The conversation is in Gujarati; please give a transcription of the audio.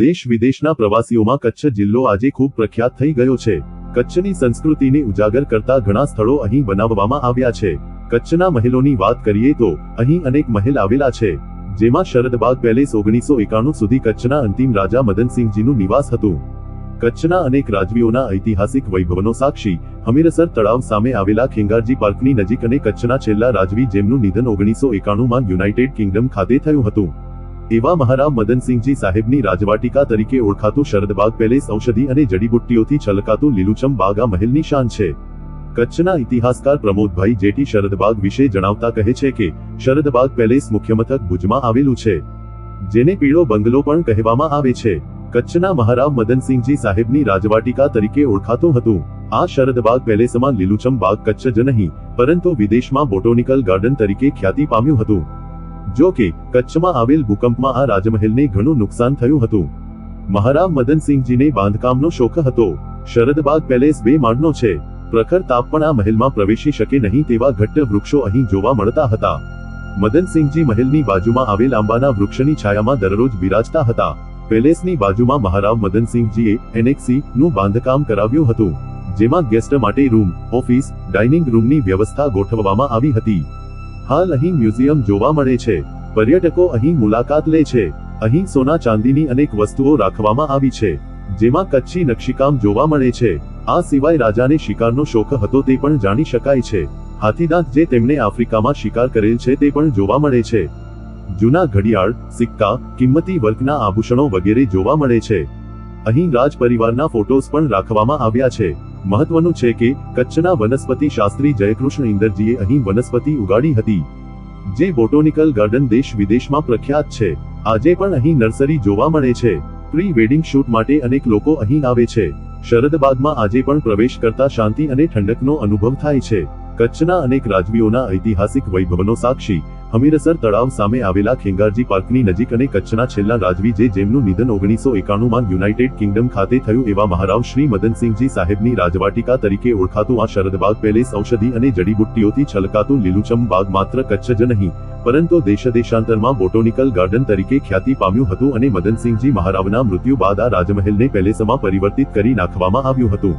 દેશ વિદેશના પ્રવાસીઓમાં કચ્છ જિલ્લો આજે ખૂબ પ્રખ્યાત થઈ ગયો છે. કચ્છની સંસ્કૃતિને ઉજાગર કરતા ઘણા સ્થળો અહીં બનાવવામાં આવ્યા છે. કચ્છના મહેલોની વાત કરીએ તો, અહીં અનેક મહેલ આવેલા છે. જેમાં શરદબાગ પેલેસ ઓગણીસો એકાણું સુધી કચ્છના અંતિમ રાજા મદનસિંહજીનું નિવાસ હતું. કચ્છના અનેક રાજવીઓના ઐતિહાસિક વૈભવનો સાક્ષી, હમીરસર તળાવ સામે આવેલા ખેંગારજી પાર્કની નજીક અને કચ્છના છેલ્લા રાજવી જેમનું નિધન ઓગણીસો એકાણુંમાં યુનાઇટેડ કિંગડમ ખાતે થયું હતું. એવા મહારામ મદનસિંહજી સાહેબની રાજવાટિકા તરીકે ઓળખાતું શરદબાગ પેલેસ ઔષધિ અને જડીબુટ્ટીઓથી છલકાતું લીલુચમ બાગ આ મહેલની શાન છે. કચ્છના ઇતિહાસકાર પ્રમોદભાઈ જેટી શરદબાગ વિશે જણાવતા કહે છે કે, શરદબાગ પેલેસ મુખ્યમથક ભુજમાં આવેલું છે. જેને પીળો બંગલો પણ કહેવામાં આવે છે. કચ્છના મહારાવ મદનસિંહજી સાહેબની રાજવાટિકા તરીકે ઓળખાતું હતું. આ શરદબાગ પેલેસમાં લીલુચમ બાગ કચ્છ જ નહીં, પરંતુ વિદેશમાં બોટોનિકલ ગાર્ડન તરીકે ખ્યાતિ પામ્યું હતું. જો કે, કચ્છમાં આવેલ ભૂકંપમાં આ રાજમહેલને ઘણું નુકસાન થયું હતું. મહારાવ મદનસિંહજીને બાંધકામનો શોખ હતો. શરદબાગ પેલેસ બે માળનો છે. પ્રખર તાપ પણ આ મહેલમાં પ્રવેશી શકે નહીં તેવા ઘટ્ટ વૃક્ષો અહીં જોવા મળતા હતા. મદનસિંહજી મહેલની બાજુમાં આવેલ આંબાના વૃક્ષની છાયામાં દરરોજ બિરાજતા હતા. પેલેસની બાજુમાં મહારાવ મદનસિંહજીએ એનેક્સી નું બાંધકામ કરાવ્યું હતું. જેમાં ગેસ્ટ માટે રૂમ, ઓફિસ, ડાઇનિંગ રૂમની વ્યવસ્થા ગોઠવવામાં આવી હતી. હાલ અહીં મ્યુઝિયમ જોવા મળે છે. પર્યટકો અહીં મુલાકાત લે છે. અહીં સોના ચાંદીની અનેક વસ્તુઓ રાખવામાં આવી છે. જેમાં કચ્છી નકશીકામ જોવા મળે છે. આ સિવાય રાજાને શિકારનો શોખ હતો તે પણ જાણી શકાય છે. હાથીદાંત જે તેમણે આફ્રિકામાં શિકાર કરેલ છે તે પણ જોવા મળે છે. જૂના ઘડિયાળ, સિક્કા, કિંમતી વર્કના આભૂષણો વગેરે જોવા મળે છે. અહીં રાજ પરિવારના ફોટોસ પણ રાખવામાં આવ્યા છે. મહત્વનું છે કે કચ્છના વનસ્પતિ શાસ્ત્રી જયકૃષ્ણ ઇન્દરજીએ અહીં વનસ્પતિ ઉગાડી હતી, જે બોટોનિકલ ગાર્ડન દેશ વિદેશમાં પ્રખ્યાત છે. આજે પણ અહીં નર્સરી જોવા મળે છે. પ્રી વેડિંગ શૂટ માટે અનેક લોકો અહીં આવે છે. શરદ બાગમાં આજે પણ પ્રવેશ કરતા શાંતિ અને ઠંડકનો અનુભવ થાય છે. કચ્છના અનેક રાજવીઓના ઐતિહાસિક વૈભવનો સાક્ષી હમીરસર તળાવ સામે આવેલા ખેંગારજી પાર્કની નજીક અને કચ્છના છેલ્લા રાજવી જે જેમનું નિધન ઓગણીસો એકાણુંમાં યુનાઇટેડ કિંગડમ ખાતે થયું એવા મહારાવ શ્રી મદનસિંહજી સાહેબની રાજવાટિકા તરીકે ઓળખાતું આ શરદબાગ પેલેસ ઔષધિ અને જડીબુટ્ટીઓથી છલકાતું લીલુંછમ બાગ માત્ર કચ્છ જ નહીં, પરંતુ દેશ દેશાંતરમાં બોટોનિકલ ગાર્ડન તરીકે ખ્યાતિ પામ્યું હતું અને મદનસિંહજી મહારાવના મૃત્યુ બાદ આ રાજમહેલને પેલેસમાં પરિવર્તિત કરી નાખવામાં આવ્યું હતું.